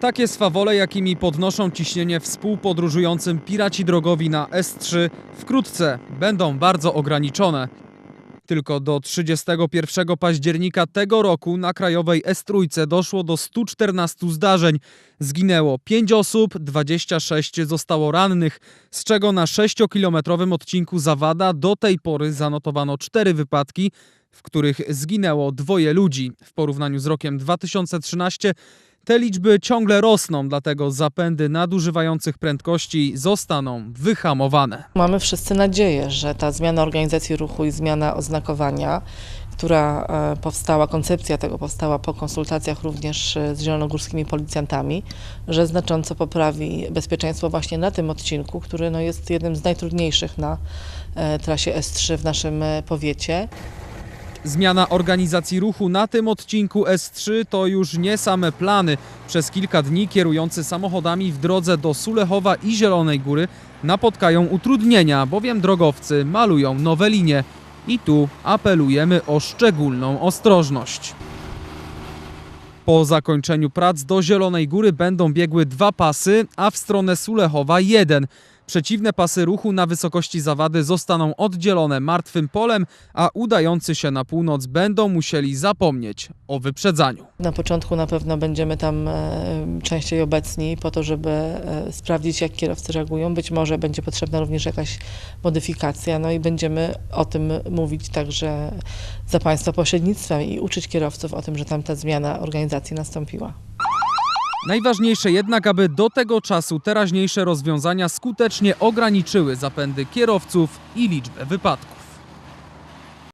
Takie swawole, jakimi podnoszą ciśnienie współpodróżującym piraci drogowi na S3, wkrótce będą bardzo ograniczone. Tylko do 31 października tego roku na krajowej S3 doszło do 114 zdarzeń. Zginęło 5 osób, 26 zostało rannych, z czego na 6-kilometrowym odcinku Zawada do tej pory zanotowano 4 wypadki, w których zginęło dwoje ludzi. W porównaniu z rokiem 2013 te liczby ciągle rosną, dlatego zapędy nadużywających prędkości zostaną wyhamowane. Mamy wszyscy nadzieję, że ta zmiana organizacji ruchu i zmiana oznakowania, która e, powstała, koncepcja tego powstała po konsultacjach również e, z zielonogórskimi policjantami, że znacząco poprawi bezpieczeństwo właśnie na tym odcinku, który no, jest jednym z najtrudniejszych na e, trasie S3 w naszym powiecie. Zmiana organizacji ruchu na tym odcinku S3 to już nie same plany. Przez kilka dni kierujący samochodami w drodze do Sulechowa i Zielonej Góry napotkają utrudnienia, bowiem drogowcy malują nowe linie. I tu apelujemy o szczególną ostrożność. Po zakończeniu prac do Zielonej Góry będą biegły dwa pasy, a w stronę Sulechowa jeden. Przeciwne pasy ruchu na wysokości zawady zostaną oddzielone martwym polem, a udający się na północ będą musieli zapomnieć o wyprzedzaniu. Na początku na pewno będziemy tam e, częściej obecni po to, żeby e, sprawdzić, jak kierowcy reagują. Być może będzie potrzebna również jakaś modyfikacja, no i będziemy o tym mówić także za Państwa pośrednictwem i uczyć kierowców o tym, że tam ta zmiana organizacji nastąpiła. Najważniejsze jednak, aby do tego czasu teraźniejsze rozwiązania skutecznie ograniczyły zapędy kierowców i liczbę wypadków.